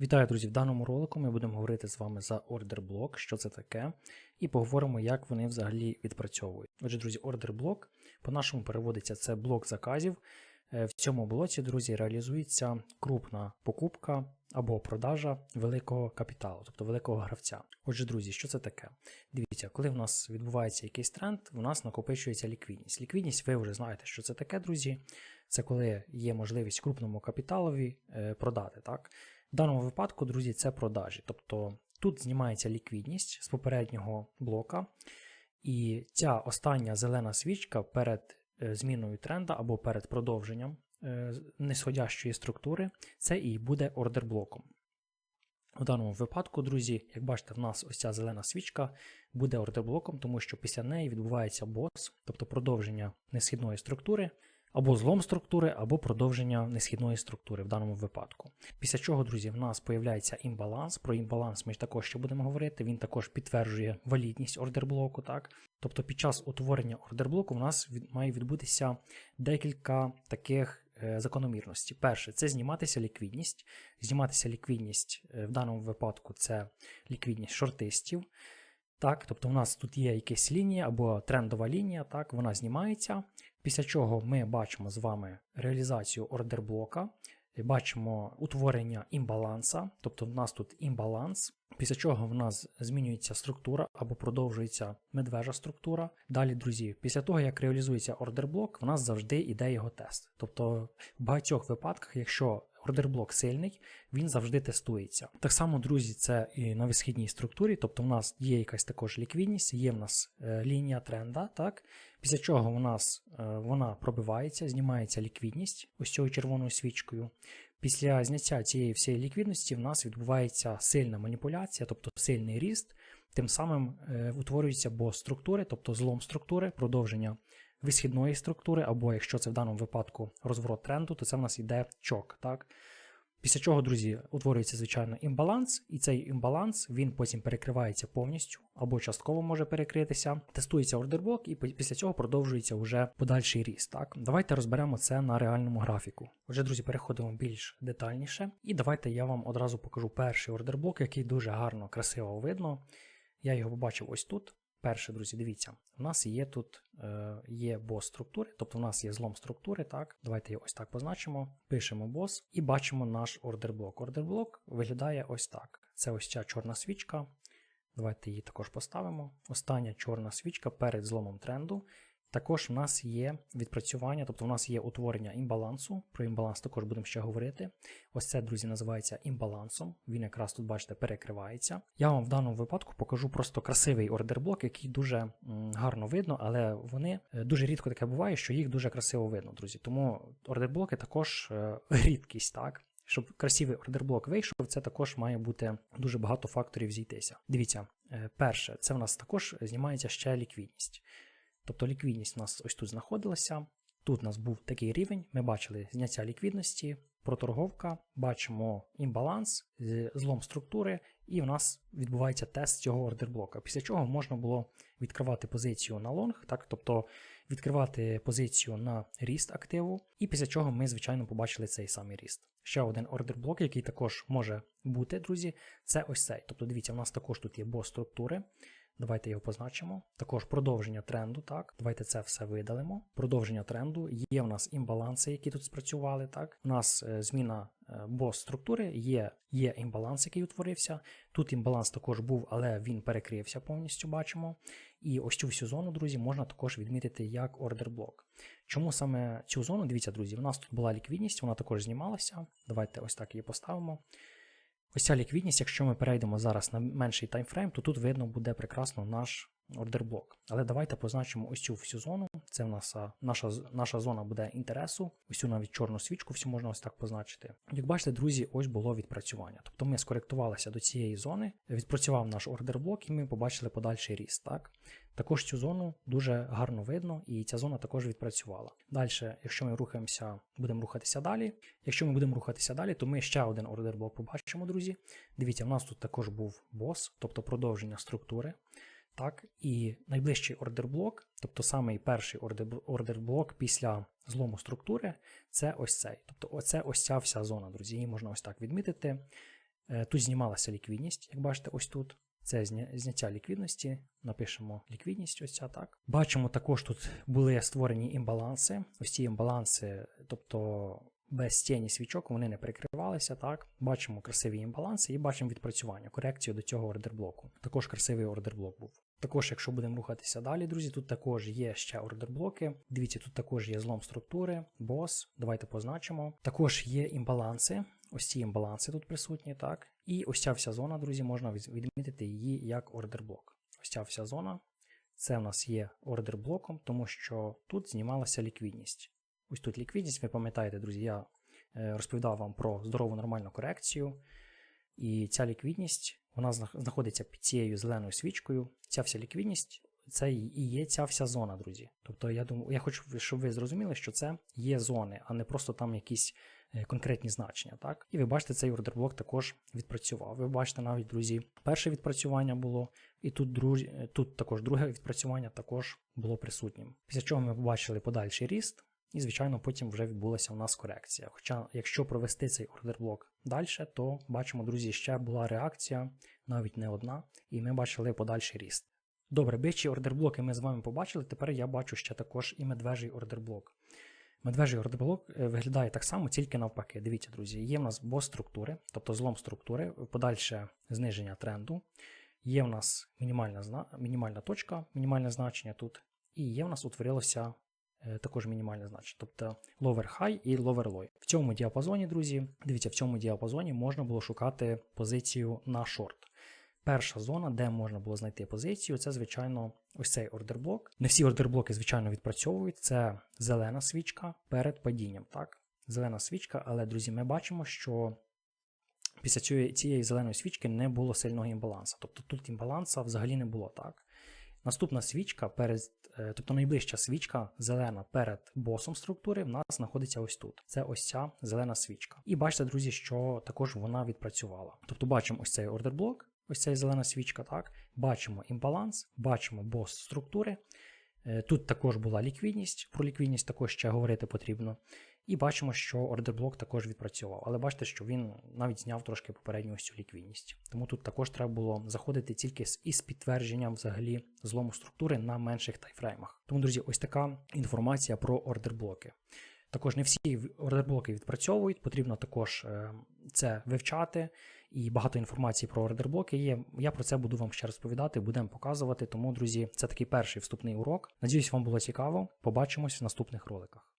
Вітаю, друзі! В даному ролику ми будемо говорити з вами за ордер блок, що це таке, і поговоримо, як вони взагалі відпрацьовують. Отже, друзі, ордер блок по-нашому переводиться це блок заказів. Е, В цьому блоці, друзі, реалізується крупна покупка або продажа великого капіталу, тобто великого гравця. Отже, друзі, що це таке? Дивіться, коли в нас відбувається якийсь тренд, в нас накопичується ліквідність. Ліквідність, ви вже знаєте, що це таке, друзі. Це коли є можливість крупному капіталові е, продати. так? В даному випадку, друзі, це продажі. Тобто тут знімається ліквідність з попереднього блока, і ця остання зелена свічка перед е, зміною тренда або перед продовженням е, нисходящої структури, це і буде ордер-блоком. У даному випадку, друзі, як бачите, в нас ось ця зелена свічка буде ордер-блоком, тому що після неї відбувається бос, тобто продовження несхідної структури, або злом структури, або продовження несхідної структури в даному випадку. Після чого, друзі, в нас появляється імбаланс. Про імбаланс ми ж також ще будемо говорити. Він також підтверджує валідність ордерблоку. Так? Тобто під час утворення ордерблоку в нас має відбутися декілька таких е, закономірностей. Перше, це зніматися ліквідність. Зніматися ліквідність е, в даному випадку це ліквідність шортистів. Так, тобто в нас тут є якась лінія або трендова лінія, так, вона знімається. Після чого ми бачимо з вами реалізацію ордерблока, бачимо утворення імбаланса, тобто в нас тут імбаланс, після чого в нас змінюється структура або продовжується медвежа структура. Далі, друзі, після того, як реалізується ордерблок, в нас завжди йде його тест. Тобто в багатьох випадках, якщо ордерблок сильний, він завжди тестується. Так само, друзі, це і на висхідній структурі, тобто в нас є якась також ліквідність, є в нас е, лінія тренда, так? Після чого у нас е, вона пробивається, знімається ліквідність ось цією червоною свічкою. Після зняття цієї всієї ліквідності в нас відбувається сильна маніпуляція, тобто сильний ріст, тим самим е, утворюються бос структури, тобто злом структури, продовження висхідної структури, або якщо це в даному випадку розворот тренду, то це в нас йде чок. Так? Після чого, друзі, утворюється, звичайно, імбаланс, і цей імбаланс він потім перекривається повністю або частково може перекритися. Тестується ордерблок, і після цього продовжується вже подальший ріст. Так, Давайте розберемо це на реальному графіку. Отже, друзі, переходимо більш детальніше. І давайте я вам одразу покажу перший ордерблок, який дуже гарно, красиво видно. Я його побачив ось тут. Перше, друзі, дивіться, у нас є тут е, є бос структури, тобто у нас є злом структури. так, Давайте його ось так позначимо, пишемо бос і бачимо наш ордерблок. Ордерблок виглядає ось так. Це ось ця чорна свічка. Давайте її також поставимо. Остання чорна свічка перед зломом тренду. Також в нас є відпрацювання, тобто в нас є утворення імбалансу. Про імбаланс також будемо ще говорити. Ось це, друзі, називається імбалансом. Він якраз тут, бачите, перекривається. Я вам в даному випадку покажу просто красивий ордерблок, який дуже гарно видно, але вони е, дуже рідко таке буває, що їх дуже красиво видно, друзі. Тому ордерблоки також е, рідкість, так. Щоб красивий ордерблок вийшов, це також має бути дуже багато факторів зійтися. Дивіться, е, перше, це в нас також знімається ще ліквідність. Тобто ліквідність у нас ось тут знаходилася. Тут у нас був такий рівень, ми бачили зняття ліквідності, проторговка, бачимо імбаланс, злом структури, і в нас відбувається тест цього ордерблока. Після чого можна було відкривати позицію на лонг, так, тобто відкривати позицію на ріст активу, і після чого ми, звичайно, побачили цей самий ріст. Ще один ордерблок, який також може бути, друзі, це ось цей. Тобто, дивіться, у нас також тут є бос структури. Давайте його позначимо. Також продовження тренду. так. Давайте це все видалимо. Продовження тренду. Є в нас імбаланси, які тут спрацювали. так. У нас е, зміна е, бос структури, є є імбаланс, який утворився. Тут імбаланс також був, але він перекрився повністю, бачимо. І ось цю всю зону, друзі, можна також відмітити як ордер блок. Чому саме цю зону? Дивіться, друзі, у нас тут була ліквідність, вона також знімалася. Давайте ось так її поставимо. Ось ця ліквідність, якщо ми перейдемо зараз на менший таймфрейм, то тут видно буде прекрасно наш ордерблок. Але давайте позначимо ось цю всю зону. Це в нас наша наша зона буде інтересу. Ось цю навіть чорну свічку всю можна ось так позначити. Як бачите, друзі, ось було відпрацювання. Тобто ми скоректувалися до цієї зони, відпрацював наш ордерблок, і ми побачили подальший ріст. Так? Також цю зону дуже гарно видно, і ця зона також відпрацювала. Далі, якщо ми рухаємося, будемо рухатися далі. Якщо ми будемо рухатися далі, то ми ще один ордерблок побачимо, друзі. Дивіться, в нас тут також був бос, тобто продовження структури. Так, І найближчий ордерблок, тобто самий перший ордерблок після злому структури, це ось цей. Тобто оце ось ця вся зона, друзі. Її можна ось так відмітити. Е, Тут знімалася ліквідність, як бачите, ось тут. Це зня- зняття ліквідності. Напишемо ліквідність, ось ця так. Бачимо, також тут були створені імбаланси. Ось ці імбаланси, тобто без тіні свічок, вони не перекривалися. Так, бачимо красиві імбаланси і бачимо відпрацювання, корекцію до цього ордерблоку. Також красивий ордерблок був. Також, якщо будемо рухатися далі, друзі, тут також є ще ордерблоки. Дивіться, тут також є злом структури, бос. Давайте позначимо. Також є імбаланси. Ось ці імбаланси тут присутні, так. І ось ця вся зона, друзі, можна відмітити її як ордерблок. Ось ця вся зона. Це в нас є ордерблоком, тому що тут знімалася ліквідність. Ось тут ліквідність, ви пам'ятаєте, друзі, я е, розповідав вам про здорову нормальну корекцію. І ця ліквідність вона знах- знаходиться під цією зеленою свічкою. Ця вся ліквідність це і є ця вся зона, друзі. Тобто, я думаю, я хочу, щоб ви зрозуміли, що це є зони, а не просто там якісь е, конкретні значення. Так? І ви бачите, цей ордерблок також відпрацював. Ви бачите навіть, друзі, перше відпрацювання було, і тут, друзі, тут також друге відпрацювання також було присутнім. Після чого ми побачили подальший ріст. І, звичайно, потім вже відбулася у нас корекція. Хоча, якщо провести цей ордерблок далі, то бачимо, друзі, ще була реакція, навіть не одна, і ми бачили подальший ріст. Добре, бичі ордерблоки ми з вами побачили. Тепер я бачу ще також і медвежий ордерблок. Медвежий ордерблок е, виглядає так само, тільки навпаки. Дивіться, друзі, є в нас бос структури, тобто злом структури, подальше зниження тренду. Є в нас мінімальна, мінімальна точка, мінімальне значення тут, і є в нас утворилося також мінімальне значення, тобто lower high і lower low. В цьому діапазоні, друзі, дивіться, в цьому діапазоні можна було шукати позицію на шорт. Перша зона, де можна було знайти позицію, це, звичайно, ось цей ордерблок. Не всі ордерблоки, звичайно, відпрацьовують. Це зелена свічка перед падінням. Так? Зелена свічка, але, друзі, ми бачимо, що після цієї, зеленої свічки не було сильного імбалансу. Тобто тут імбаланса взагалі не було так. Наступна свічка, перед, е, тобто найближча свічка зелена перед босом структури, в нас знаходиться ось тут. Це ось ця зелена свічка. І бачите, друзі, що також вона відпрацювала. Тобто бачимо ось цей ордерблок, ось ця зелена свічка, так. Бачимо імбаланс, бачимо бос структури. Е, Тут також була ліквідність, про ліквідність також ще говорити потрібно. І бачимо, що ордерблок також відпрацював. Але бачите, що він навіть зняв трошки попередню ось цю ліквідність. Тому тут також треба було заходити тільки із підтвердженням взагалі злому структури на менших тайфреймах. Тому, друзі, ось така інформація про ордерблоки. Також не всі ордерблоки відпрацьовують, потрібно також е, це вивчати. І багато інформації про ордерблоки є. Я про це буду вам ще розповідати, будемо показувати. Тому, друзі, це такий перший вступний урок. Надіюсь, вам було цікаво. Побачимось в наступних роликах.